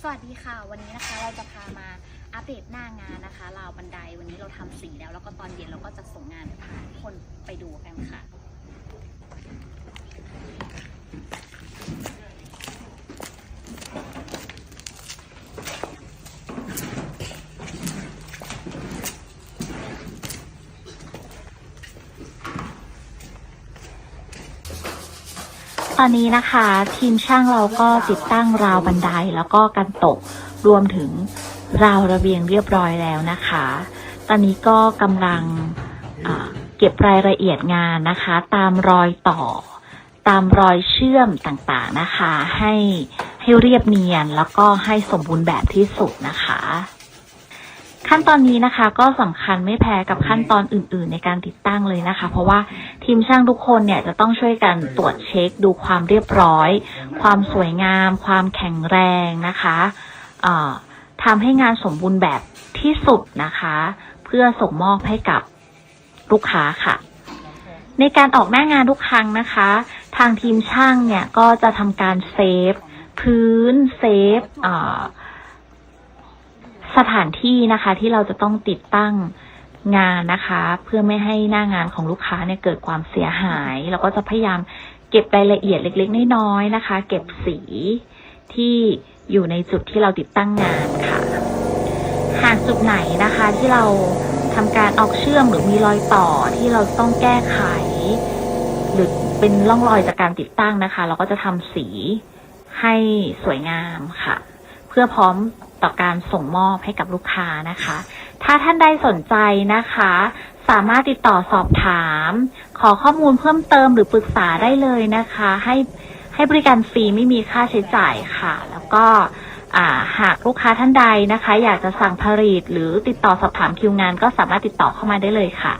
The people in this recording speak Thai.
สวัสดีค่ะ วันนี้นะคะเราจะพามาอัปเดตหน้างานนะคะราวบันไดวันนี้เราทำสีแล้ว แล้วก็ตอนเย็นเราก็จะส่งงานพาทุกคนไปดูกันค่ะ ตอนนี้นะคะ ทีมช่างเราก็ติดตั้งราวบันไดแล้วก็กันตกรวมถึงราวระเบียงเรียบร้อยแล้วนะคะ ตอนนี้ก็กำลังเก็บรายละเอียดงานนะคะ ตามรอยต่อ ตามรอยเชื่อมต่างๆนะคะ ให้ให้เรียบเนียนแล้วก็ให้สมบูรณ์แบบที่สุดนะคะ ขั้นตอนนี้นะคะก็สำคัญไม่แพ้กับขั้นตอนอื่น ๆ ในการติดตั้งเลยนะคะ เพราะว่า ทีมช่างทุกคนเนี่ยจะต้องช่วยกันตรวจเช็คดูความเรียบร้อย ความสวยงาม ความแข็งแรงนะคะเอ่อทำให้งานสมบูรณ์แบบที่สุดนะคะ เพื่อส่งมอบให้กับลูกค้าค่ะ ในการออกหน้างานทุกครั้งนะคะ ทางทีมช่างเนี่ยก็จะทำการเซฟพื้นเซฟเอ่อสถานที่นะคะที่เราจะต้องติดตั้ง งานนะคะ เพื่อไม่ให้หน้างานของลูกค้าเนี่ยเกิดความเสียหาย เราก็จะพยายามเก็บรายละเอียดเล็กๆน้อยๆนะคะ เก็บสีที่อยู่ในจุดที่เราติดตั้งงานค่ะ หากจุดไหนนะคะที่เราทำการออกเชื่อมหรือมีรอยต่อที่เราต้องแก้ไข หรือเป็นร่องรอยจากการติดตั้งนะคะ เราก็จะทำสีให้สวยงามค่ะ เพื่อพร้อมต่อการส่งมอบให้กับลูกค้านะคะ ถ้าท่านใดสนใจนะคะ สามารถติดต่อสอบถาม ขอข้อมูลเพิ่มเติมหรือปรึกษาได้เลยนะคะ ให้ให้บริการฟรีไม่มีค่าใช้จ่ายค่ะ แล้วก็หากลูกค้าท่านใดนะคะ อยากจะสั่งผลิตหรือติดต่อสอบถามคิวงานก็สามารถติดต่อเข้ามาได้เลยค่ะ